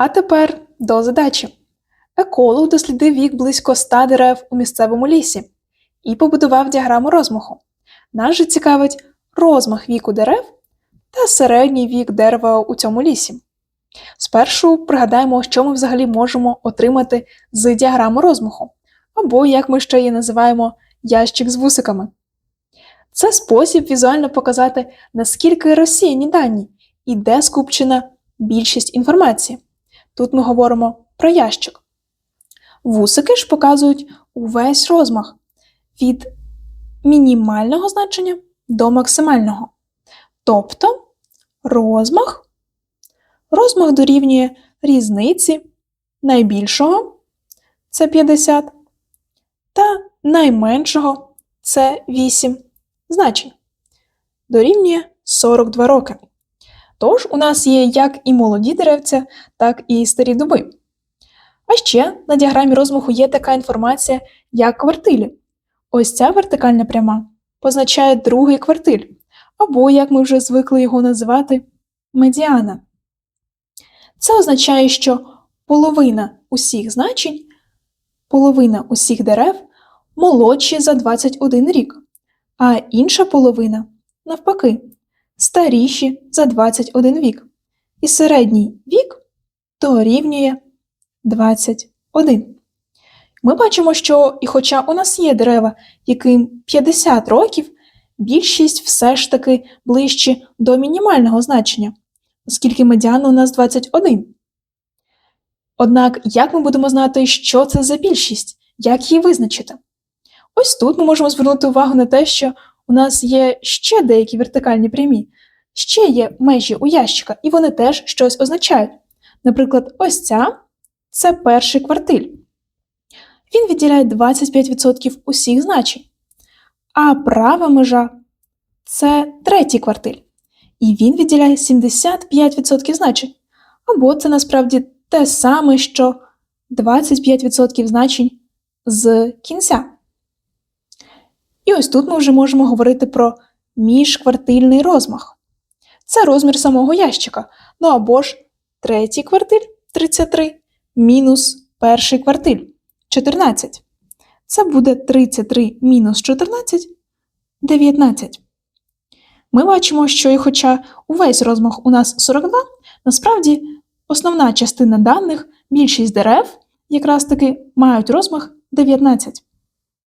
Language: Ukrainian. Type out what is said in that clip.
А тепер до задачі. Еколог дослідив вік близько 100 дерев у місцевому лісі і побудував діаграму розмаху. Нас же цікавить розмах віку дерев та середній вік дерева у цьому лісі. Спершу пригадаємо, що ми взагалі можемо отримати з діаграми розмаху, або, як ми ще її називаємо, ящик з вусиками. Це спосіб візуально показати, наскільки розсіяні дані і де скупчена більшість інформації. Тут ми говоримо про ящик. Вусики ж показують увесь розмах від мінімального значення до максимального. Тобто розмах, розмах дорівнює різниці найбільшого це 50, та найменшого це 8 значень. Дорівнює 42 роки. Тож у нас є як і молоді деревця, так і старі дуби. А ще на діаграмі розмаху є така інформація, як квартилі. Ось ця вертикальна пряма позначає другий квартиль, або, як ми вже звикли його називати, медіана. Це означає, що половина усіх значень, половина усіх дерев молодші за 21 рік, а інша половина, навпаки, старіші за 21 вік. І середній вік дорівнює 21. Ми бачимо, що і хоча у нас є дерева, яким 50 років, більшість все ж таки ближче до мінімального значення, оскільки медіана у нас 21. Однак, як ми будемо знати, що це за більшість, як її визначити? Ось тут ми можемо звернути увагу на те, що у нас є ще деякі вертикальні прямі, ще є межі у ящика, і вони теж щось означають. Наприклад, ось ця це перший квартиль. Він відділяє 25% усіх значень. А права межа це третій квартиль. І він відділяє 75% значень. Або це насправді те саме, що 25% значень з кінця. І ось тут ми вже можемо говорити про міжквартильний розмах. Це розмір самого ящика. Ну або ж третій квартиль 33 мінус перший квартиль 14. Це буде 33 мінус 14 19. Ми бачимо, що і хоча увесь розмах у нас 42, насправді основна частина даних, більшість дерев, якраз таки мають розмах 19.